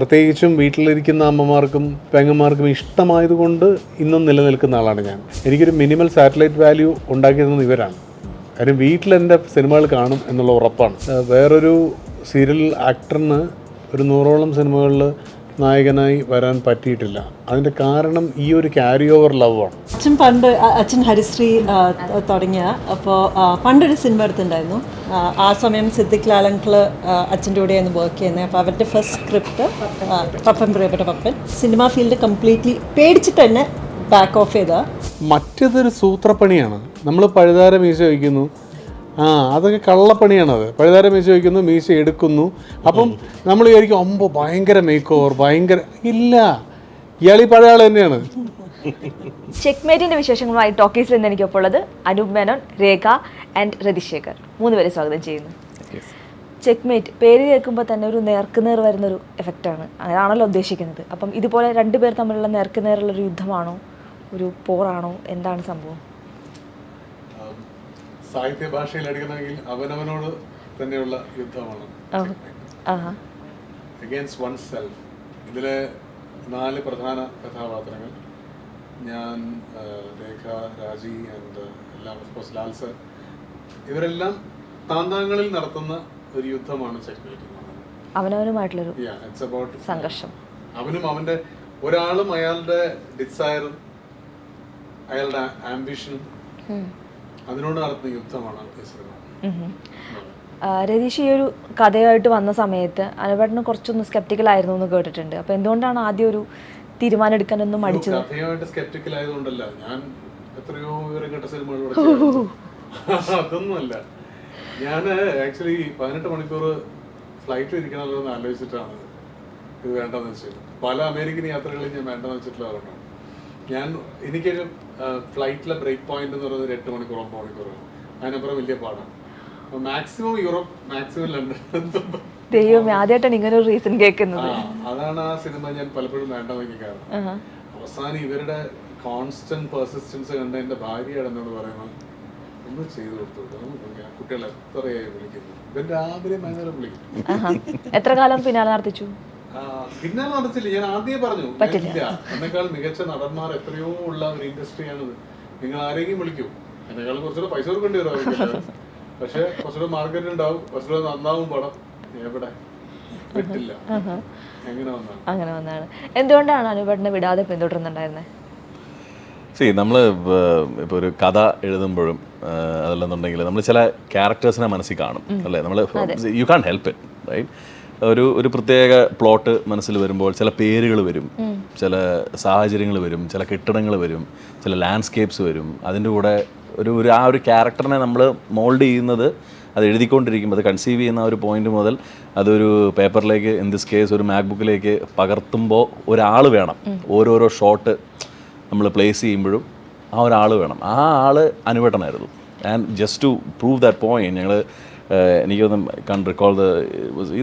പ്രത്യേകിച്ചും വീട്ടിലിരിക്കുന്ന അമ്മമാർക്കും പെങ്ങന്മാർക്കും ഇഷ്ടമായതുകൊണ്ട് ഇന്നും നിലനിൽക്കുന്ന ആളാണ് ഞാൻ. എനിക്കൊരു മിനിമൽ സാറ്റലൈറ്റ് വാല്യൂ ഉണ്ടാക്കി തന്നത് ഇവരാണ്. കാര്യം വീട്ടിൽ എന്റെ സിനിമകൾ കാണും എന്നുള്ള ഉറപ്പാണ്. വേറൊരു സീരിയൽ ആക്ടറിന് ഒരു നൂറോളം സിനിമകളിൽ നായകനായി വരാൻ പറ്റിയിട്ടില്ല. അതിന്റെ കാരണം ഈ ഒരു ക്യാരി ഓവർ ലവ് ആണ്. അച്ഛൻ പണ്ട് അച്ഛൻ ഹരിശ്രീ തുടങ്ങിയ അപ്പോൾ പണ്ടൊരു സിനിമ എടുത്തിട്ടുണ്ടായിരുന്നു. ആ, സമയം സിദ്ദിഖ് ലാലങ്കൾ അച്ഛന്റെ കൂടെയായിരുന്നു വർക്ക് ചെയ്യുന്നത്. അപ്പോൾ അവരുടെ ഫസ്റ്റ് സ്ക്രിപ്റ്റ് പപ്പൻ പ്രിയപ്പെട്ട പപ്പൻ. സിനിമ ഫീൽഡ് കംപ്ലീറ്റ്ലി പേടിച്ചിട്ട് തന്നെ ബാക്ക് ഓഫ് ചെയ്ത. മറ്റേതൊരു സൂത്രപ്പണിയാണ്. നമ്മൾ പഴുതാര മീശ വയ്ക്കുന്നു ആ അതൊക്കെ കള്ളപ്പണിയാണത്. പഴുതാര മീശ വയ്ക്കുന്നു മീശ എടുക്കുന്നു. അപ്പം നമ്മൾ വിചാരിക്കും അമ്പോ ഭയങ്കര മേക്ക് ഓവർ ഭയങ്കര ഇല്ല. ഇയാളീ പഴയ ആൾ തന്നെയാണ്. ചെക്ക്മേറ്റിന്റെ വിശേഷങ്ങളുമായി ടോക്കീസിൽ നിന്ന് എനിക്കൊപ്പം ഉള്ളത് അനൂപ് മേനോൻ രേഖ ആൻഡ് രതിശേഖർ. മൂന്ന് പേരെ സ്വാഗതം ചെയ്യുന്നു. ചെക്ക്മേറ്റ് പേര് കേൾക്കുമ്പോൾ തന്നെ ഒരു നേർക്കുനേർ വരുന്നൊരു എഫക്റ്റാണ് അതാണല്ലോ ഉദ്ദേശിക്കുന്നത്. അപ്പം ഇതുപോലെ രണ്ടുപേർ തമ്മിലുള്ള നേർക്കുനേറുള്ള ഒരു യുദ്ധമാണോ? ഒരു പോറാണോ? എന്താണ് സംഭവം? സാഹിത്യ ഭാഷയിൽ എടുക്കണമെങ്കിൽ അവനവനോട് തന്നെയുള്ള യുദ്ധമാണ്. അഗേൻസ്റ്റ് വൺ സെൽഫ് ഇതിലെ നാല് പ്രധാന കഥാപാത്രങ്ങൾ. ഞാൻ രേഖ രാജി ആൻഡ് എല്ലാം ഓഫ്കോഴ്സ് ലാൽ സർ ഇവരെല്ലാം താന്താങ്ങളിൽ നടത്തുന്ന ഒരു യുദ്ധമാണ് ചെക്ക്മേറ്റ് അവനവനുമായിട്ടുള്ളൊരു ഇറ്റ്സ് അബൌട്ട് സംഘർഷം. അവനും അവന്റെ ഒരാളും അയാളുടെ ഡിസയറും അയാളുടെ ആംബിഷനും അതിനോട് നടത്തുന്ന യുദ്ധമാണ് രതീഷ് ഈ ഒരു കഥയായിട്ട് വന്ന സമയത്ത് അനുപേട്ടന് കുറച്ചൊന്ന് സ്കെപ്റ്റിക്കൽ ആയിരുന്നു എന്ന് കേട്ടിട്ടുണ്ട്. അപ്പൊ എന്തുകൊണ്ടാണ് ആദ്യം ഒരു തീരുമാനം എടുക്കാനൊന്നും മടിച്ചത്? കഥയായിട്ട് സ്കെപ്റ്റിക്കൽ ആയതുകൊണ്ടല്ല. ഞാൻ എത്രയോ വിവരം കേട്ട അതൊന്നുമല്ല. ഞാൻ ആക്ച്വലി പതിനെട്ട് മണിക്കൂർ ഫ്ലൈറ്റിൽ ഇരിക്കണമല്ലോ എന്ന് ആലോചിച്ചിട്ടാണ് ഇത് വേണ്ടെന്ന് വെച്ചത്. പല അമേരിക്കൻ യാത്രകളിൽ ഞാൻ വേണ്ടെന്ന് വെച്ചിട്ടുള്ളതുകൊണ്ടാണ് ഞാൻ എനിക്കൊരു ഫ്ലൈറ്റിലെ ബ്രേക്ക് പോയിന്റ് എന്ന് പറയുന്നത് ഒരു എട്ട് മണിക്കൂർ ഒമ്പത് മണിക്കൂറാണ് അതിനപ്പുറം വലിയ പാടാണ്. മാക്സിമം യൂറോപ്പ് മാക്സിമം ലണ്ടൻ ദൈവമേ ആദ്യമായിട്ടാണ് ഇങ്ങനെ ഒരു റീസൺ കേൾക്കുന്നത് അതാണ് ആ സിനിമ ഞാൻ പലപ്പോഴും വേണ്ട നോക്കി കാരണം അവസാനം ഇവരുടെ കോൺസ്റ്റന്റ് പെർസിസ്റ്റൻസ് കണ്ട എന്റെ ഭാര്യയാണ് എന്നോട് പറയുന്നത് ഒന്ന് ചെയ്തു കൊടുത്തു കുട്ടികളെ എത്രയായി വിളിക്കുന്നു? ഇവൻ രാവിലെ വൈകുന്നേരം വിളിക്കും എത്ര കാലം പിന്നാലെ നടത്തിച്ചു? പിന്നെ നടത്തില്ല ഞാൻ ആദ്യം പറഞ്ഞു പറ്റില്ല. എന്നെക്കാൾ മികച്ച നടന്മാർ എത്രയോ ഉള്ള ഒരു ഇൻഡസ്ട്രിയാണിത്. നിങ്ങൾ ആരെങ്കിലും വിളിക്കും. എന്നെക്കാൾ കുറച്ചുകൂടെ പൈസ കൊടുക്കേണ്ടി വരും പക്ഷെ കുറച്ചുകൂടെ മാർക്കറ്റ് ഉണ്ടാവും കുറച്ചുകൂടെ നന്നാവും പടം. എവിടെ? പറ്റില്ല അങ്ങനെ വന്നാണ്. എന്തുകൊണ്ടാണ് അനുപേട്ടനെ വിടാതെ പിന്തുടരുന്നുണ്ടായിരുന്നത് സി നമ്മൾ ഇപ്പോൾ ഒരു കഥ എഴുതുമ്പോഴും അതല്ലെന്നുണ്ടെങ്കിൽ നമ്മൾ ചില ക്യാരക്ടേഴ്സിനെ മനസ്സിൽ കാണും അല്ലേ? നമ്മൾ you can help it right ഒരു ഒരു പ്രത്യേക പ്ലോട്ട് മനസ്സിൽ വരുമ്പോൾ ചില പേരുകൾ വരും. ചില സാഹചര്യങ്ങൾ വരും ചില കെട്ടിടങ്ങൾ വരും ചില ലാൻഡ്സ്കേപ്സ് വരും. അതിന്റെ കൂടെ ഒരു ഒരു ആ ഒരു ക്യാരക്ടറിനെ നമ്മൾ മോൾഡ് ചെയ്യുന്നത് അത് എഴുതിക്കൊണ്ടിരിക്കും അത് കൺസീവ് ചെയ്യുന്ന ആ ഒരു പോയിന്റ് മുതൽ അതൊരു പേപ്പറിലേക്ക് ഇൻ ദിസ് കേസ് ഒരു മാക്ബുക്കിലേക്ക് പകർത്തുമ്പോൾ ഒരാൾ വേണം. ഓരോരോ ഷോട്ട് നമ്മൾ പ്ലേസ് ചെയ്യുമ്പോഴും ആ ഒരാൾ വേണം. ആ ആൾ അനുവേട്ടനായിരുന്നു and just to prove that point ഞങ്ങൾ എനിക്കൊന്ന് can recall the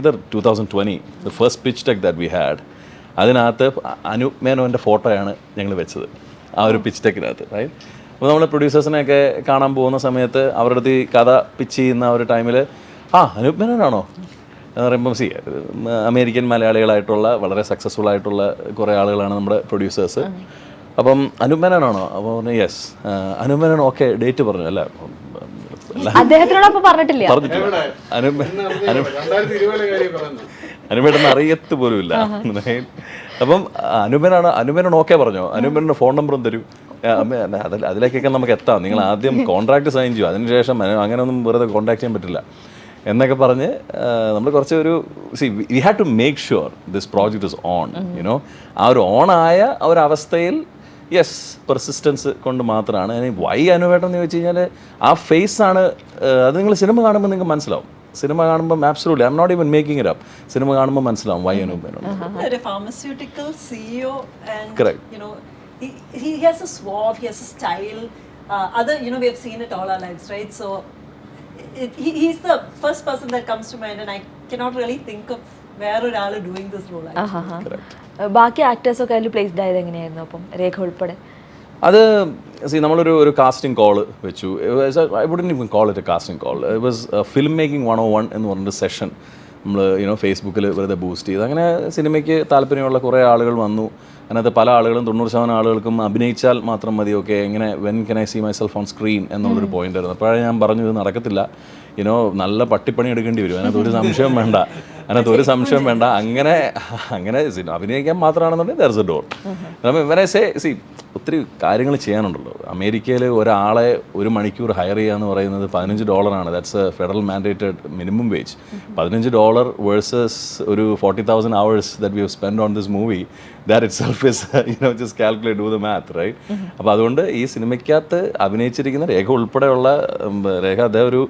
either two thousand twenty the first pitch deck that we had അതിനകത്ത് അനു മേനോന്റെ ഫോട്ടോയാണ് ഞങ്ങൾ വെച്ചത്. ആ ഒരു പിച്ച് ടെക്കിനകത്ത് റൈറ്റ് അപ്പോൾ നമ്മൾ പ്രൊഡ്യൂസേഴ്സിനെയൊക്കെ കാണാൻ പോകുന്ന സമയത്ത് അവരുടെ അടുത്ത് ഈ കഥ പിച്ച് ചെയ്യുന്ന ഒരു ടൈമിൽ ആ അനൂപ് മേനോനാണോ? എന്ന് പറയുമ്പം സി അമേരിക്കൻ മലയാളികളായിട്ടുള്ള വളരെ സക്സസ്ഫുൾ ആയിട്ടുള്ള കുറേ ആളുകളാണ് നമ്മുടെ പ്രൊഡ്യൂസേഴ്സ് അപ്പം അനുപമേനാണോ അപ്പോൾ പറഞ്ഞു യെസ് അനുപമേനൻ ഓക്കെ ഡേറ്റ് പറഞ്ഞു. അല്ല ഉം, അല്ല. അദ്ദേഹത്തിനോട് അപ്പൊ പറഞ്ഞിട്ടില്ല. പറഞ്ഞിട്ടില്ല അനുപേട്ടന് അറിയത്ത് പോലുമില്ല. അപ്പം അനുപനാണ് അനുപനോട് ഓക്കെ പറഞ്ഞോ? അനുപനയുടെ ഫോൺ നമ്പറും തരൂ. അതിൽ അതിലേക്കൊക്കെ നമുക്ക് എത്താം. നിങ്ങൾ ആദ്യം കോൺട്രാക്ട് സൈൻ ചെയ്യും. അതിനുശേഷം അങ്ങനെയൊന്നും വെറുതെ കോൺടാക്ട് ചെയ്യാൻ പറ്റില്ല. എന്നൊക്കെ പറഞ്ഞ് നമ്മൾ കുറച്ച് ഒരു see we have to make sure this project is on you know ആ ഒരു ഓൺ ആയ ആ ഒരു അവസ്ഥയിൽ യെസ് പെർസിസ്റ്റൻസ് കൊണ്ട് മാത്രമാണ് വൈ അനുവേട്ടം എന്ന് ചോദിച്ചു കഴിഞ്ഞാൽ ആ ഫേസ് ആണ് അത് നിങ്ങൾ സിനിമ കാണുമ്പോൾ നിങ്ങൾക്ക് മനസ്സിലാവും സിനിമ കാണുമ്പോൾ absolutely I'm not even making it up cinema കാണുമ്പോൾ മനസ്സിലാവും വൈ അനുപേനോ ഒരു pharmaceutical CEO and you know he, he has a suave, he has a style. Uh, other, you know, we have seen it all our lives, right? So it, he, he's the first person that comes to mind, and I cannot really think of where ഒരാൾ doing this role. actually. ആഹാ. ബാക്കി actors ഒക്കെ അതിൽ placed ആയത് എങ്ങനെയായിരുന്നു അപ്പം രേഖ ഉൾപ്പെടെ? അത് see നമ്മളൊരു ഒരു കാസ്റ്റിംഗ് കോൾ വെച്ചു. I wouldn't even call it a casting call it was film making one oh one എന്ന് പറഞ്ഞൊരു സെഷൻ നമ്മൾ യുനോ ഫേസ്ബുക്കിൽ വെറുതെ ബൂസ്റ്റ് ചെയ്ത്. അങ്ങനെ സിനിമയ്ക്ക് താല്പര്യമുള്ള കുറേ ആളുകൾ വന്നു. അതിനകത്ത് പല ആളുകളും തൊണ്ണൂറ് ശതമാനം ആളുകൾക്കും അഭിനയിച്ചാൽ മാത്രം മതി ഓക്കെ എങ്ങനെ when can I see myself on screen എന്നുള്ളൊരു പോയിന്റ് ആയിരുന്നു. അപ്പോഴേ ഞാൻ പറഞ്ഞു ഇത് നടക്കത്തില്ല. യുനോ നല്ല പട്ടിപ്പണി എടുക്കേണ്ടി വരും. അതിനകത്ത് ഒരു സംശയം വേണ്ട. അതിനകത്ത് ഒരു സംശയം വേണ്ട. അങ്ങനെ അങ്ങനെ അഭിനയിക്കാൻ മാത്രമാണെന്നുണ്ടെങ്കിൽ ദർസ് ഡോർ ഇവനെ സേ സി ഒത്തിരി കാര്യങ്ങൾ ചെയ്യാനുണ്ടല്ലോ. അമേരിക്കയിൽ ഒരാളെ ഒരു മണിക്കൂർ ഹയർ ചെയ്യുക എന്ന് പറയുന്നത് പതിനഞ്ച് ഡോളറാണ്. That's a federal mandated minimum wage പതിനഞ്ച് ഡോളർ വേഴ്സസ് ഒരു forty thousand hours that we have spend on this movie that itself is you know just calculate do the math right അപ്പോൾ അതുകൊണ്ട് ഈ സിനിമയ്ക്കകത്ത് അഭിനയിച്ചിരിക്കുന്ന രേഖ ഉൾപ്പെടെയുള്ള രേഖ അദ്ദേഹം ഒരു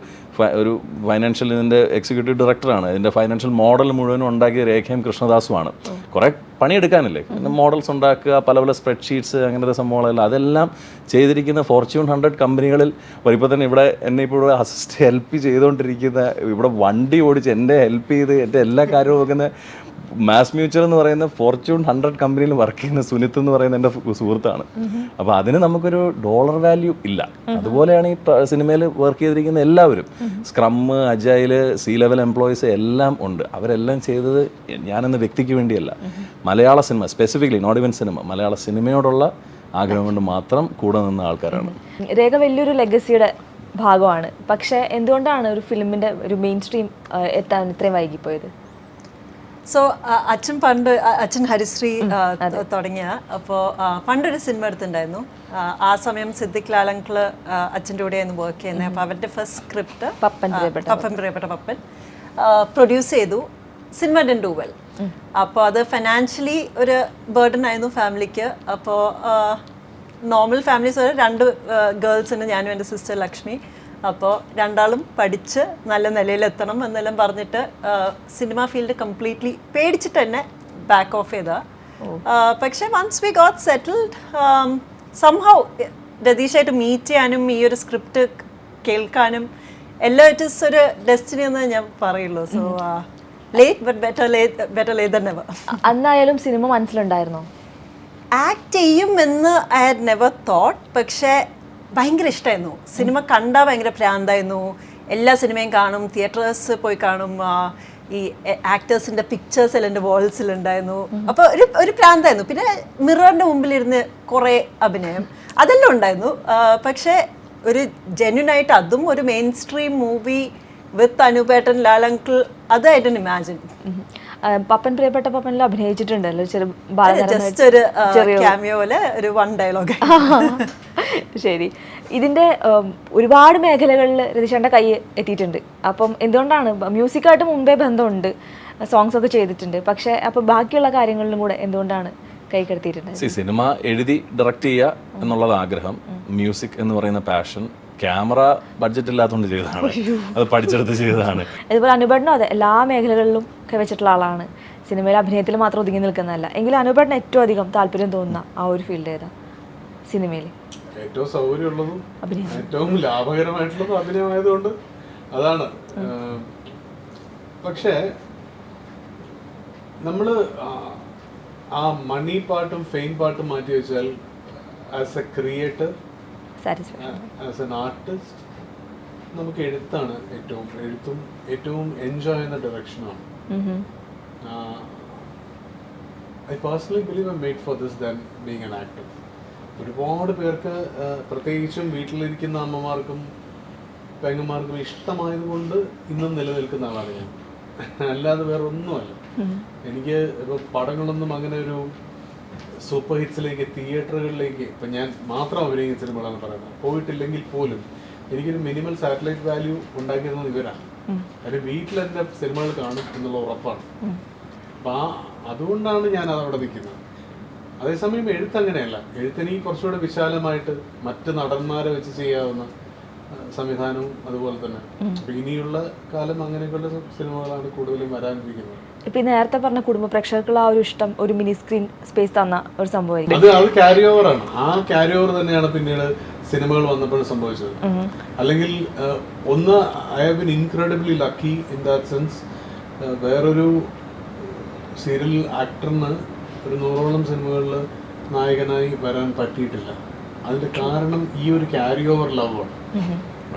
ഒരു ഫൈനാൻഷ്യൽ ഇതിന്റെ എക്സിക്യൂട്ടീവ് ഡയറക്ടറാണ് ഇതിന്റെ ഫൈനാൻഷ്യൽ മോഡൽ മുഴുവനും ഉണ്ടാക്കിയ രേഖയും കൃഷ്ണദാസുമാണ്. കുറേ പണിയെടുക്കാനില്ലേ? പിന്നെ മോഡൽസ് ഉണ്ടാക്കുക പല പല സ്പ്രെഡ്ഷീറ്റ്സ് അങ്ങനത്തെ സംഭവങ്ങളെല്ലാം. അതെല്ലാം ചെയ്തിരിക്കുന്ന ഫോർച്യൂൺ ഹൺഡ്രഡ് കമ്പനികളിൽ ഇപ്പോൾ തന്നെ ഇവിടെ എന്നെ ഇപ്പോൾ ഇവിടെ അസിസ്റ്റ് ഹെൽപ്പ് ചെയ്തുകൊണ്ടിരിക്കുന്ന ഇവിടെ വണ്ടി ഓടിച്ച് എന്റെ ഹെൽപ്പ് ചെയ്ത് എന്റെ എല്ലാ കാര്യവും നോക്കുന്ന മാസ് മ്യൂച്ചർ എന്ന് പറയുന്ന ഫോർച്യൂൺ ഹൺഡ്രഡ് കമ്പനിയിൽ വർക്ക് ചെയ്യുന്ന സുനിത്ത് എന്ന് പറയുന്ന എന്റെ സുഹൃത്താണ്. അപ്പോൾ അതിന് നമുക്കൊരു ഡോളർ വാല്യൂ ഇല്ല. അതുപോലെയാണ് ഈ സിനിമയിൽ വർക്ക് ചെയ്തിരിക്കുന്ന എല്ലാവരും. Scrum agile C level employees എല്ലാം ഉണ്ട്. അവരെല്ലാം ചെയ്തത് ഞാനെന്ന വ്യക്തിക്ക് വേണ്ടിയല്ല. Malayala cinema specifically not even cinema Malayala സിനിമയോടുള്ള ആഗ്രഹം കൊണ്ട് മാത്രം കൂടെ നിന്ന ആൾക്കാരാണ്. രേഖ വലിയൊരു ലെഗസിയുടെ ഭാഗമാണ്. പക്ഷേ എന്തുകൊണ്ടാണ് ഒരു ഫിലിമിന്റെ ഒരു മെയിൻ സ്ട്രീം എത്താൻ ഇത്രയും വൈകിപ്പോയത്? സോ അച്ഛൻ പണ്ട് അച്ഛൻ ഹരിശ്രീ തുടങ്ങിയ അപ്പോൾ പണ്ടൊരു സിനിമ എടുത്തിട്ടുണ്ടായിരുന്നു. ആ, സമയം സിദ്ദിഖ് ലാൽ അച്ഛന്റെ കൂടെയായിരുന്നു വർക്ക് ചെയ്യുന്നത്. അപ്പോൾ അവരുടെ ഫസ്റ്റ് സ്ക്രിപ്റ്റ് പപ്പൻ പ്രിയപ്പെട്ട പപ്പൻ പ്രിയപ്പെട്ട പപ്പൻ പ്രൊഡ്യൂസ് ചെയ്തു. സിനിമ ഡൻ ഡു വെൽ അപ്പോൾ അത് ഫിനാൻഷ്യലി ഒരു ബേർഡൻ ആയിരുന്നു ഫാമിലിക്ക്. അപ്പോൾ നോർമൽ ഫാമിലീസ് രണ്ട് ഗേൾസ് ഉണ്ട് ഞാനും എന്റെ സിസ്റ്റർ ലക്ഷ്മി അപ്പോൾ രണ്ടാളും പഠിച്ച് നല്ല നിലയിലെത്തണം എന്നെല്ലാം പറഞ്ഞിട്ട് സിനിമ ഫീൽഡ് കംപ്ലീറ്റ്ലി പേടിച്ചിട്ട് തന്നെ ബാക്ക് ഓഫ് ചെയ്താ. പക്ഷേ once we got settled somehow രതീഷായിട്ട് meet ചെയ്യാനും ഈ ഒരു സ്ക്രിപ്റ്റ് കേൾക്കാനും എല്ലാം ഇറ്റ് ഇസ് ഒരു ഡെസ്റ്റിനി എന്ന് ഞാൻ പറയുള്ളൂ. So late but better late better late than never അന്നായാലും cinema മനസ്സിലുണ്ടായിരുന്നോ? ആക്ട് ചെയ്യുമെന്ന് ഐ ഹാഡ് നെവർ തോട്ട് പക്ഷേ ഭയങ്കര ഇഷ്ടമായിരുന്നു സിനിമ കണ്ടാൽ ഭയങ്കര ഭ്രാന്തായിരുന്നു. എല്ലാ സിനിമയും കാണും തിയേറ്റേഴ്സ് പോയി കാണും ഈ ആക്ടേഴ്സിന്റെ പിക്ചേഴ്സ് എല്ലാം എന്റെ വാൾസിലുണ്ടായിരുന്നു അപ്പോൾ ഒരു ഒരു ഭ്രാന്തായിരുന്നു. പിന്നെ മിററിന്റെ മുമ്പിലിരുന്ന് കുറേ അഭിനയം അതെല്ലാം ഉണ്ടായിരുന്നു. പക്ഷേ ഒരു ജെന്യൂൻ ആയിട്ട് അതും ഒരു മെയിൻ സ്ട്രീം മൂവി വിത്ത് അനുപേട്ടൻ ലാലങ്കിൾ അത് ഐ ഇമാജിൻ പപ്പൻ പ്രിയപ്പെട്ട പപ്പനിൽ അഭിനയിച്ചിട്ടുണ്ടല്ലോ ചെറു ബാലതാരം ജസ്റ്റ് ഒരു ക്യാമിയോ പോലെ ഒരു വൺ ഡയലോഗ് ശരി. ഇതിന്റെ ഒരുപാട് മേഖലകളിൽ രതീഷേന്റെ കൈ എത്തിയിട്ടുണ്ട്. അപ്പം എന്തുകൊണ്ടാണ് മ്യൂസിക്കായിട്ട് മുമ്പേ ബന്ധമുണ്ട് സോങ്സ് ഒക്കെ ചെയ്തിട്ടുണ്ട്. പക്ഷേ അപ്പോൾ ബാക്കിയുള്ള കാര്യങ്ങളിലും കൂടെ എന്തുകൊണ്ടാണ് കൈ കടത്തിയിട്ടുണ്ട്? സിനിമ എഴുതി ഡയറക്റ്റ് ചെയ്യുക എന്നുള്ളത് ആഗ്രഹം മ്യൂസിക് എന്ന് പറയുന്ന പാഷൻ ക്യാമറ ബഡ്ജറ്റ് ഇല്ലാത്തതുകൊണ്ട് ചെയ്തതാണ്. അത് പഠിച്ചെടുത്ത് ചെയ്തതാണ്. അതുപോലെ അനുപേട്ടനും അതെ എല്ലാ മേഖലകളിലും വെച്ചിട്ടുള്ള ആളാണ്. സിനിമയിൽ അഭിനയത്തിൽ മാത്രം ഒതുങ്ങി നിൽക്കുന്നതല്ല. എങ്കിലും അനുപേട്ടന് ഏറ്റവും അധികം താല്പര്യം തോന്നുന്ന ആ ഒരു ഫീൽഡ് ഏതാ? സിനിമയിൽ. ഏറ്റവും സൗകര്യമുള്ളതും ഏറ്റവും ലാഭകരമായിട്ടുള്ളതും അഭിനയമായതുകൊണ്ട് അതാണ്. പക്ഷേ നമ്മൾ ആ മണി പാട്ടും ഫെയിം പാട്ടും മാറ്റി വെച്ചാൽ as a creator satisfy as an artist നമുക്ക് എഴുത്താണ് ഏറ്റവും എഴുത്തും ഏറ്റവും എൻജോയ് ചെയ്യുന്ന ഡയറക്ഷനാണ് I personally believe I made for this than being an actor ഒരുപാട് പേർക്ക് ആ, പ്രത്യേകിച്ചും വീട്ടിലിരിക്കുന്ന അമ്മമാർക്കും പെങ്ങന്മാർക്കും ഇഷ്ടമായതുകൊണ്ട് ഇന്നും നിലനിൽക്കുന്ന ആളാണ് ഞാൻ. അല്ലാതെ വേറെ ഒന്നുമല്ല എനിക്ക് ഇപ്പോൾ പടങ്ങളൊന്നും അങ്ങനെ ഒരു സൂപ്പർ ഹിറ്റ്സിലേക്ക് തിയേറ്ററുകളിലേക്ക് ഇപ്പം ഞാൻ മാത്രം അഭിനയിക്കുന്ന സിനിമകളാണ് പറയുന്നത്. പോയിട്ടില്ലെങ്കിൽ പോലും എനിക്കൊരു മിനിമം സാറ്റലൈറ്റ് വാല്യൂ ഉണ്ടാക്കിയിരുന്നത് ഇവരാണ്. അതിന് വീട്ടിൽ എന്റെ സിനിമകൾ കാണും എന്നുള്ള ഉറപ്പാണ്. അപ്പം ആ അതുകൊണ്ടാണ് ഞാൻ അതവിടെ നിൽക്കുന്നത്. അതേസമയം എഴുത്ത് അങ്ങനെയല്ല. എഴുത്തെനിക്ക് കുറച്ചുകൂടെ വിശാലമായിട്ട് മറ്റ് നടന്മാരെ വെച്ച് ചെയ്യാവുന്ന സംവിധാനവും അതുപോലെ തന്നെ. അപ്പൊ ഇനിയുള്ള കാലം അങ്ങനെയൊക്കെയുള്ള സിനിമകളാണ് കൂടുതലും വരാനിരിക്കുന്നത്. ഇപ്പൊ നേരത്തെ പറഞ്ഞ കുടുംബ പ്രേക്ഷകർക്കുള്ള ആ ഒരു ഇഷ്ടം ഒരു മിനി സ്ക്രീൻ സ്പേസ് തന്ന ഒരു സംഭവം അത് അത് ക്യാരി ആണ്. ആ ക്യാരി ഓവർ തന്നെയാണ് പിന്നീട് സിനിമകൾ വന്നപ്പോൾ സംഭവിച്ചത്. അല്ലെങ്കിൽ ഒന്ന് I have been incredibly lucky in that sense വേറൊരു സീരിയൽ ആക്ടറിന് ഒരു നൂറോളം സിനിമകളിൽ നായകനായി വരാൻ പറ്റിയിട്ടില്ല. അതിന്റെ കാരണം ഈ ഒരു ക്യാരി ഓവർ ലവ് ആണ്.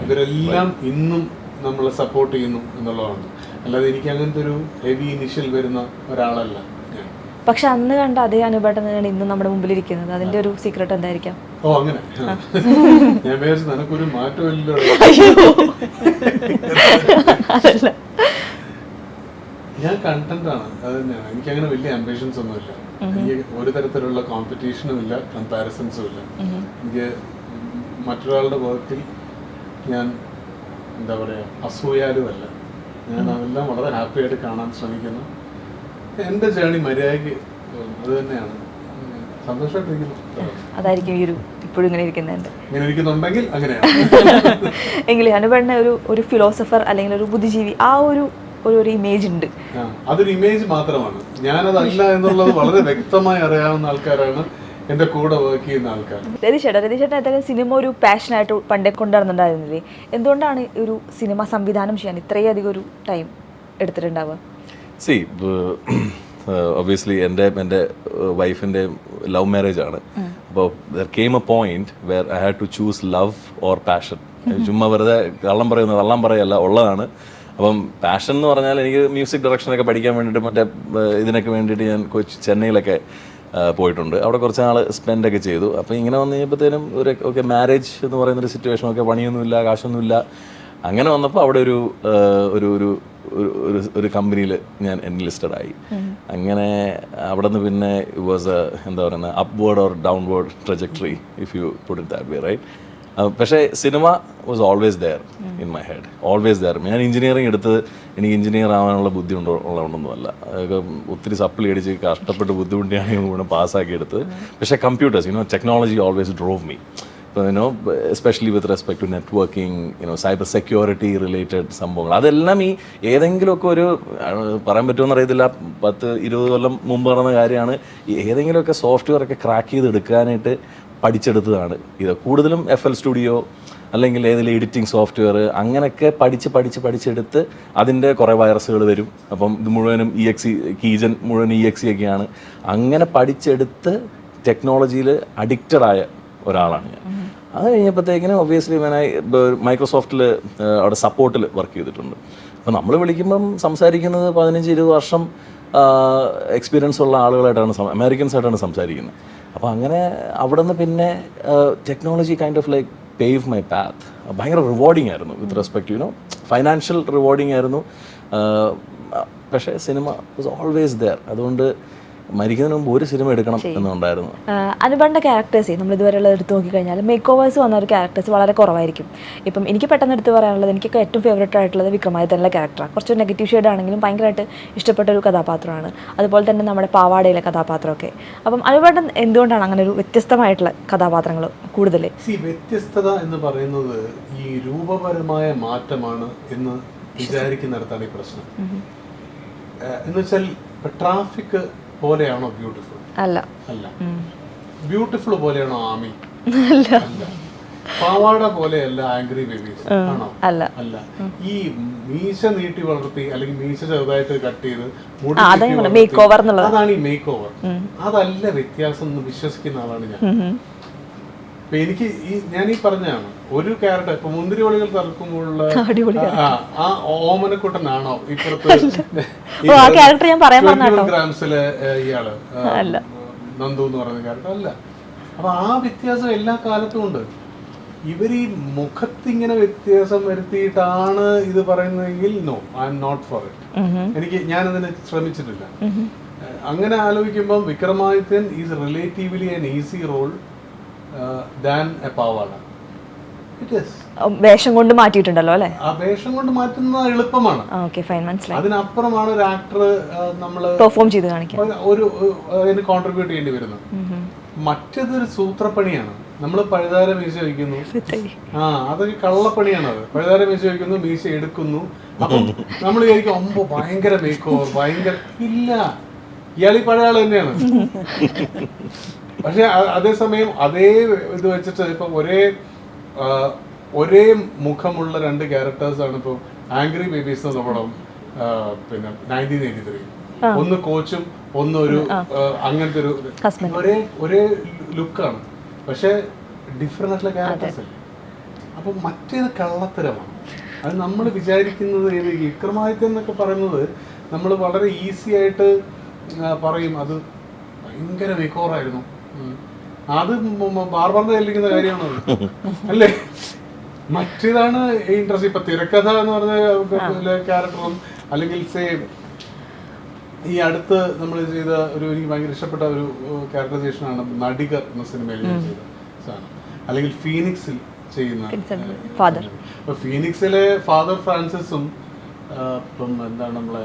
ഇവരെല്ലാം ഇന്നും നമ്മളെ സപ്പോർട്ട് ചെയ്യുന്നു എന്നുള്ളതാണ്. അല്ലാതെ എനിക്ക് അങ്ങനത്തെ ഒരു ഹെവി ഇനിഷ്യൽ വരുന്ന ഒരാളല്ല പക്ഷെ അന്ന് കണ്ട അതേ അനുഭവം തന്നെയാണ് ഇന്ന് നമ്മുടെ മുമ്പിൽ ഇരിക്കുന്നത് അതിന്റെ ഒരു സീക്രട്ട് എന്തായിരിക്കാം? ഓ അങ്ങനെ. ഞാൻ വിചാരിച്ചു നിനക്കൊരു മാറ്റമില്ലല്ലോ അതല്ല. ഞാൻ കണ്ടന്റ് ആണ്. അത് തന്നെയാണ്. എനിക്ക് അങ്ങനെ വലിയ അംബിഷൻസ് ഒന്നുമില്ല എനിക്ക് ഒരു തരത്തിലുള്ള കോമ്പറ്റീഷനും ഇല്ല കമ്പാരിസൺസും ഇല്ല. എനിക്ക് മറ്റൊരാളുടെ വർക്കിൽ ഞാൻ എന്താ പറയാ അസൂയാലുമല്ല ഞാൻ അതെല്ലാം വളരെ ഹാപ്പി ആയിട്ട് കാണാൻ ശ്രമിക്കുന്നു. എന്റെ ജേണി മര്യാദയ്ക്ക്. അത് തന്നെയാണ്. സന്തോഷമായിട്ടിരിക്കുന്നു. അതായിരിക്കും ഈ ഒരു ഇപ്പോഴും ഇങ്ങനെ ഇരിക്കുന്നതിന്റെ ഇങ്ങനെ ഇരിക്കുന്നുണ്ടെങ്കിൽ അങ്ങനെയാണ്. എങ്കിലും അനുപണ്ണ ഒരു ഒരു ഫിലോസഫർ അല്ലെങ്കിൽ ഒരു ബുദ്ധിജീവി ആ ഒരു ഒരു ഒരു ഇമേജ് ഉണ്ട്. അതൊരു ഇമേജ് മാത്രമാണ്. ഞാനതല്ല എന്നുള്ളത് വളരെ വ്യക്തമായി അറിയാവുന്ന ആൾക്കാരാണ് എന്റെ കൂടെ വർക്ക് ചെയ്യുന്ന ആൾക്കാർ. രതീഷേട്ടാ രതീഷേട്ടൻ എന്തായാലും സിനിമ ഒരു പാഷനായിട്ട് പണ്ടേ കൊണ്ടുവരുന്നുണ്ടായിരുന്നില്ലേ എന്തുകൊണ്ടാണ് ഒരു സിനിമ സംവിധാനം ചെയ്യാൻ ഇത്രയധികം ഒരു ടൈം എടുത്തിട്ടുണ്ടാവുക? സി ഒബിയസ്ലി എന്റെ എന്റെ വൈഫിന്റെ ലവ് മാരേജ് ആണ്. അപ്പോൾ there came a point where I had to choose love or passion ചുമ്മാ വെറുതെ കള്ളം പറയുന്നത് കള്ളം പറയല്ല ഉള്ളതാണ്. അപ്പം പാഷൻ എന്ന് പറഞ്ഞാൽ എനിക്ക് മ്യൂസിക് ഡയറക്ഷനൊക്കെ പഠിക്കാൻ വേണ്ടിയിട്ട് മറ്റേ ഇതിനൊക്കെ വേണ്ടിയിട്ട് ഞാൻ കൊച്ചി ചെന്നൈയിലൊക്കെ പോയിട്ടുണ്ട്. അവിടെ കുറച്ച് നാൾ സ്പെൻഡൊക്കെ ചെയ്തു. അപ്പോൾ ഇങ്ങനെ വന്നു കഴിഞ്ഞപ്പോഴത്തേനും ഒരു ഓക്കെ മാരേജ് എന്ന് പറയുന്നൊരു സിറ്റുവേഷൻ ഒക്കെ പണിയൊന്നുമില്ല കാശൊന്നുമില്ല. അങ്ങനെ വന്നപ്പോൾ അവിടെ ഒരു ഒരു ഒരു ഒരു- ഒരു ഒരു കമ്പനിയിൽ ഞാൻ എൻലിസ്റ്റഡ് ആയി. അങ്ങനെ അവിടെ നിന്ന് പിന്നെ വാസ് എന്താ പറയുന്നത് upward or downward trajectory if you put it that way right പക്ഷേ cinema was always there in my head always there ഞാൻ എഞ്ചിനീയറിംഗ് എടുത്തത് എനിക്ക് എഞ്ചിനീയർ ആവാനുള്ള ബുദ്ധി ഉണ്ടോ ഉള്ളതുകൊണ്ടൊന്നുമല്ല ഒത്തിരി സപ്ലി അടിച്ച് കഷ്ടപ്പെട്ട് ബുദ്ധിമുട്ടിയാണ് ഇവിടെ പാസ്സാക്കി എടുത്തത്. പക്ഷേ computers you know technology always drove me ഇപ്പോൾ you know especially with respect to networking you know cyber security related സംഭവങ്ങൾ. അതെല്ലാം ഈ ഏതെങ്കിലുമൊക്കെ ഒരു പറയാൻ പറ്റുമെന്ന് അറിയത്തില്ല. പത്ത് ഇരുപത് കൊല്ലം മുമ്പ് നടന്ന കാര്യമാണ്. ഏതെങ്കിലുമൊക്കെ സോഫ്റ്റ്വെയർ ഒക്കെ ക്രാക്ക് ചെയ്ത് എടുക്കാനായിട്ട് പഠിച്ചെടുത്തതാണ്. ഇത് കൂടുതലും എഫ് എൽ സ്റ്റുഡിയോ അല്ലെങ്കിൽ ഏതെങ്കിലും എഡിറ്റിംഗ് സോഫ്റ്റ്വെയർ അങ്ങനെയൊക്കെ പഠിച്ച് പഠിച്ച് പഠിച്ചെടുത്ത് അതിന്റെ കുറേ വൈറസുകൾ വരും. അപ്പം ഇത് മുഴുവനും ഇ എക്സി കീജൻ മുഴുവൻ ഇ എക്സി ഒക്കെയാണ്. അങ്ങനെ പഠിച്ചെടുത്ത് ടെക്നോളജിയിൽ അഡിക്റ്റഡ് ആയ ഒരാളാണ് ഞാൻ. അത് കഴിഞ്ഞപ്പോഴത്തേക്കിനും ഒബ്വിയസ്ലി ഞാൻ മൈക്രോസോഫ്റ്റിൽ അവിടെ സപ്പോർട്ടിൽ വർക്ക് ചെയ്തിട്ടുണ്ട്. അപ്പോൾ നമ്മൾ വിളിക്കുമ്പം സംസാരിക്കുന്നത് പതിനഞ്ച് ഇരുപത് വർഷം എക്സ്പീരിയൻസ് ഉള്ള ആളുകളായിട്ടാണ് അമേരിക്കൻസ് ആയിട്ടാണ് സംസാരിക്കുന്നത്. അപ്പോൾ അങ്ങനെ അവിടെ നിന്ന് പിന്നെ technology kind of like pave my path ഭയങ്കര റിവാർഡിങ് ആയിരുന്നു with respect you know financial rewarding ആയിരുന്നു. പക്ഷേ സിനിമ വാസ് ഓൾവേസ് ദർ അതുകൊണ്ട് മരിക്കുന്നതിന് മുമ്പ് ഒരു സിനിമ എടുക്കണം എന്നുണ്ടായിരുന്നു. അനുപണ്ട ക്യാരക്ടേഴ്സ് നമ്മൾ ഇതുവരെയുള്ള എടുത്ത് നോക്കിക്കഴിഞ്ഞാൽ മേക്ക് ഓവേഴ്സ് വന്ന ഒരു ക്യാരക്ടേഴ്സ് വളരെ കുറവായിരിക്കും. ഇപ്പം എനിക്ക് പെട്ടെന്ന് എടുത്ത് പറയാനുള്ളത് എനിക്ക് ഏറ്റവും ഫേവറേറ്റ് ആയിട്ടുള്ളത് വിക്രമാദിത്യനിലെ ക്യാരക്ടറാണ് കുറച്ച് നെഗറ്റീവ് ഷെയ്ഡ് ആണെങ്കിലും ഭയങ്കരമായിട്ട് ഇഷ്ടപ്പെട്ട ഒരു കഥാപാത്രമാണ്. അതുപോലെ തന്നെ നമ്മുടെ പാവാടയിലെ കഥാപാത്രമൊക്കെ. അപ്പം അനുപണ്ടൻ എന്തുകൊണ്ടാണ് അങ്ങനെ ഒരു വ്യത്യസ്തമായിട്ടുള്ള കഥാപാത്രങ്ങൾ കൂടുതൽ? സി വ്യത്യസ്തത എന്ന് പറയുന്നത് ഈ രൂപപരമായ മാറ്റമാണ് എന്ന് വിചാരിക്കുന്നിടത്താണ് ഈ പ്രശ്നം. ഏഹ് എന്ന് വെച്ചാൽ ട്രാഫിക് പോലെയാണോ ബ്യൂട്ടിഫുൾ? അല്ല. അല്ല. ബ്യൂട്ടിഫുൾ പോലെയാണോ ആമി? അല്ല. പാവാട പോലെയല്ല ആംഗ്രി ബേബീസ്. ആണോ? അല്ല. അല്ല. ഈ മീശ നീട്ടി വളർത്തി അല്ലെങ്കിൽ മീശ ചെറുതായിട്ട് കട്ട് ചെയ്ത്. അതാണ് ഈ മേക്ക് ഓവർ അതല്ല വ്യത്യാസം എന്ന് വിശ്വസിക്കുന്ന ആളാണ് ഞാൻ. ഇപ്പൊ എനിക്ക് ഈ ഞാൻ ഈ പറഞ്ഞാണ് ഒരു ക്യാരക്ടർ ഇപ്പൊ മുന്തിരി വളികൾ തറക്കുമ്പോഴുള്ള ആ, ഓമനക്കുട്ടനാണോ ഇപ്പുറത്ത് ഗ്രാംസിലെ ഇയാൾ നന്ദു എന്ന് പറയുന്ന ക്യാരക്ടർ. അല്ല. അപ്പൊ ആ വ്യത്യാസം എല്ലാ കാലത്തും ഉണ്ട്. ഇവർ ഈ മുഖത്തിങ്ങനെ വ്യത്യാസം വരുത്തിയിട്ടാണ് ഇത് പറയുന്നതെങ്കിൽ no I'm not for it എനിക്ക് ഞാൻ അതിന് ശ്രമിച്ചിട്ടില്ല അങ്ങനെ ആലോചിക്കുമ്പോൾ Vikramadithyan is relatively an easy role than a Pavada. It is വേഷം കൊണ്ട് മാറ്റിയിട്ടുണ്ടല്ലോ അല്ലേ? ആ വേഷം കൊണ്ട് മാറ്റുന്നത് എളുപ്പമാണ്. ഓക്കെ ഫൈൻ മനസ്സിലായി. അതിനപ്പുറമാണ് ഒരു ആക്ടർ നമ്മൾ പെർഫോം ചെയ്ത് കാണിക്കാം ഒരു ഒരു- അതിന് കോൺട്രിബ്യൂട്ട് ചെയ്യേണ്ടി വരുന്നത്. മറ്റേതൊരു സൂത്രപ്പണിയാണ്. നമ്മൾ പഴുതാര മീശ വയ്ക്കുന്നു. ആ അതൊരു കള്ളപ്പണിയാണ് അത് പഴുതാര മീശ വയ്ക്കുന്നു മീശ എടുക്കുന്നു. അപ്പം നമ്മൾ വിചാരിക്കും ഒമ്പോ ഭയങ്കര മേക്കോ ഭയങ്കര ഇല്ല. ഇയാൾ ഈ പഴയ ആൾ തന്നെയാണ്. പക്ഷെ അതേസമയം അതേ ഇത് വെച്ചിട്ട് ഇപ്പൊ ഒരേ ഒരേ മുഖമുള്ള രണ്ട് ക്യാരക്ടേഴ്സാണ് ഇപ്പൊ ആംഗ്രി ബേബീസ് എന്ന പടം പിന്നെ നയന്റീൻ എയ്റ്റി ത്രീ ഒന്ന് കോച്ചും ഒന്നൊരു ഒരു അങ്ങനത്തെ ഒരു ഒരേ ഒരേ ലുക്കാണ് പക്ഷെ ഡിഫറെന്റ് ആയിട്ടുള്ള ക്യാരക്ടേഴ്സ് അല്ലേ? അപ്പൊ മറ്റേത് കള്ളത്തരമാണ്. അത് നമ്മൾ വിചാരിക്കുന്നത് ഏത് വിക്രമാദിത്യം എന്നൊക്കെ പറയുന്നത് നമ്മൾ വളരെ ഈസി ആയിട്ട് പറയും. അത് ഭയങ്കര വിക്കോറായിരുന്നു അത് ബാർബറിന്റെ ചെല്ലിക്കുന്ന കാര്യമാണ് അല്ലേ? മറ്റേതാണ് ഇൻട്രസ്റ്റ് ഇപ്പൊ തിരക്കഥ എന്ന് പറഞ്ഞ ക്യാരക്ടറും അല്ലെങ്കിൽ സെയിം ഈ അടുത്ത് നമ്മൾ ചെയ്ത ഒരു എനിക്ക് ഭയങ്കര ഇഷ്ടപ്പെട്ട ഒരു ക്യാരക്ടറൈസേഷൻ ആണ് നടികർ എന്ന സിനിമയിൽ ചെയ്ത സാധനം. അല്ലെങ്കിൽ ഫീനിക്സിൽ ചെയ്യുന്ന ഫീനിക്സിലെ ഫാദർ ഫ്രാൻസിസും ഇപ്പം എന്താണ് നമ്മളെ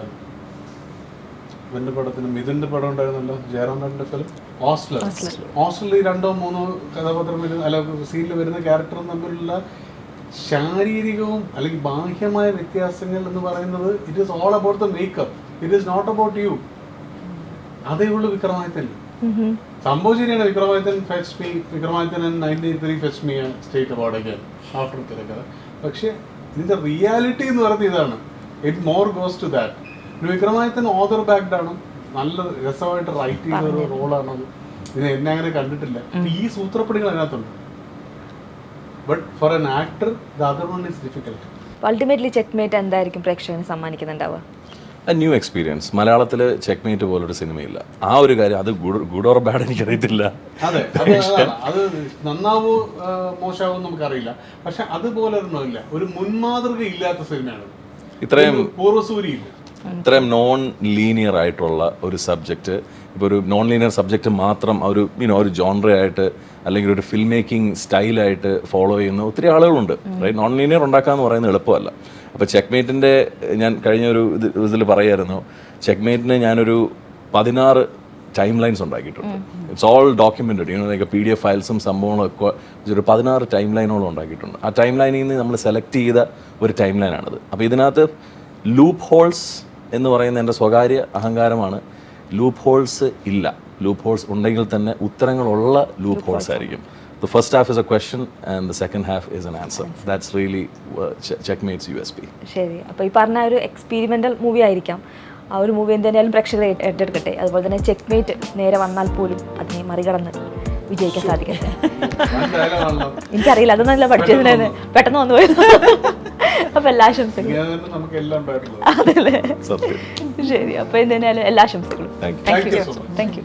ഇവന്റെ പടത്തിന് മിഥുന്റെ പടം ഉണ്ടായിരുന്നല്ലോ ജയറാമേട്ടന്റെ ഫിലിം ഹോസ്റ്റലർ ഹോസ്റ്റലിൽ ഈ രണ്ടോ മൂന്നോ കഥാപാത്രം വരുന്ന അല്ല സീനിൽ വരുന്ന ക്യാരക്ടറും തമ്മിലുള്ള ശാരീരികവും അല്ലെങ്കിൽ ബാഹ്യമായ വ്യത്യാസങ്ങൾ എന്ന് പറയുന്നത് it is all about the makeup it is not about you അതേ ഉള്ളൂ വിക്രമാദിത്യൻ. സംഭവം ശരിയാണ്. Vikramadithyan fetched me Vikramadithyan ninety three fetched me state award again after തിരക്കഥ. പക്ഷേ ഇതിന്റെ റിയാലിറ്റി എന്ന് പറയുന്നത് ഇതാണ്. It more goes to that Vikramadithyan author backed ആണ്. നല്ല രസമായിട്ട് റൈറ്റ് ചെയ്ത ഒരു റോളാണ് അത്. ഇത് എന്നെ അങ്ങനെ കണ്ടിട്ടില്ല. ഈ സൂത്രപ്പണികൾ അതിനകത്തുണ്ട്. But for an actor the other one is difficult ultimately Checkmate എന്തായിരിക്കും പ്രേക്ഷകന് സമ്മാനിക്കുന്നുണ്ടാവുക? ന്യൂ എക്സ്പീരിയൻസ് മലയാളത്തിൽ ചെക്ക്മേറ്റ് പോലൊരു സിനിമയില്ല. ആ ഒരു കാര്യം അത് ഗുഡ് ഓർ ബാഡ് എനിക്കറിയത്തില്ല. അതെ അത് അത് നന്നാവോ മോശമാവോ നമുക്കറിയില്ല. പക്ഷെ അതുപോലെ ഒരു മുൻമാതൃക ഇല്ലാത്ത സിനിമയാണ്. ഇത്രയും പൂർവസൂരി ഇല്ല ഇത്രയും നോൺ ലീനിയർ ആയിട്ടുള്ള ഒരു സബ്ജക്റ്റ് ഇപ്പോൾ ഒരു നോൺ ലീനിയർ സബ്ജക്റ്റ് മാത്രം ഒരു യുനോ ഒരു ജോൺറയായിട്ട് അല്ലെങ്കിൽ ഒരു ഫിൽം മേക്കിംഗ് സ്റ്റൈലായിട്ട് ഫോളോ ചെയ്യുന്ന ഒത്തിരി ആളുകളുണ്ട് റൈറ്റ് നോൺ ലീനിയർ ഉണ്ടാക്കുക എന്ന് പറയുന്നത് എളുപ്പമല്ല. അപ്പോൾ ചെക്ക്മേറ്റിന്റെ ഞാൻ കഴിഞ്ഞ ഒരു ഇത് ഇതിൽ പറയായിരുന്നു ചെക്ക്മേറ്റിന് ഞാനൊരു പതിനാറ് ടൈം ലൈൻസ് ഉണ്ടാക്കിയിട്ടുണ്ട് it's all documented you know like P D F ഫയൽസും സംഭവങ്ങളൊക്കെ ഒരു പതിനാറ് ടൈം ലൈനോളം ഉണ്ടാക്കിയിട്ടുണ്ട്. ആ ടൈം ലൈനിൽ നിന്ന് നമ്മൾ സെലക്ട് ചെയ്ത ഒരു ടൈം ലൈനാണിത് അപ്പോൾ ഇതിനകത്ത് ലൂപ്പ് ഹോൾസ് എന്ന് പറയുന്ന എന്റെ സ്വകാര്യ അഹങ്കാരമാണ്. ലൂപ്പ് ഹോൾസ് ഇല്ല. ലൂപ്പ് ഹോൾസ് ഉണ്ടെങ്കിൽ തന്നെ ഉത്തരങ്ങളുള്ള ലൂപ്പ് ഹോൾസ് ആയിരിക്കും. The first half is a question and the second half is an answer that's really checkmate's U S P ശരി. അപ്പോൾ ഈ പറഞ്ഞ ഒരു എക്സ്പീരിമെന്റൽ മൂവി ആയിരിക്കാം. ആ ഒരു മൂവി എന്തായാലും പ്രേക്ഷകരെ ഏറ്റെടുക്കട്ടെ. അതുപോലെ തന്നെ ചെക്ക് മേറ്റ് നേരെ വന്നാൽ പോലും അതിനെ മറികടന്ന് വിജയിക്കാൻ സാധിക്കട്ടെ. എനിക്കറിയില്ല. എനിക്കറിയില്ല നല്ല പഠിച്ചതിനെ പെട്ടെന്ന് വന്നു. പോയത് അപ്പോൾ എല്ലാ ആശംസകളും. ഉണ്ടായിട്ടുള്ളത് ശരി അപ്പോൾ എന്തായാലും എല്ലാ ആശംസകളും. Thank you. Thank you